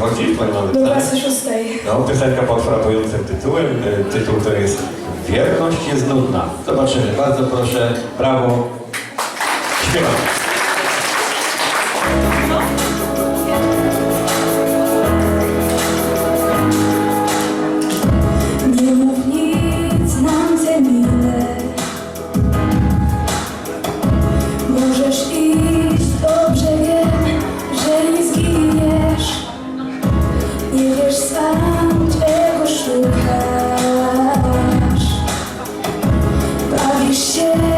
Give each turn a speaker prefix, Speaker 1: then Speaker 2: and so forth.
Speaker 1: chodzi, Pani
Speaker 2: Do
Speaker 1: Mandyce?
Speaker 2: klasy szóstej.
Speaker 1: No, piosenka pod frapującym tytułem. E, Tytuł to jest Wierność jest nudna. Zobaczymy. Bardzo proszę. Brawo. Śpiewamy. share.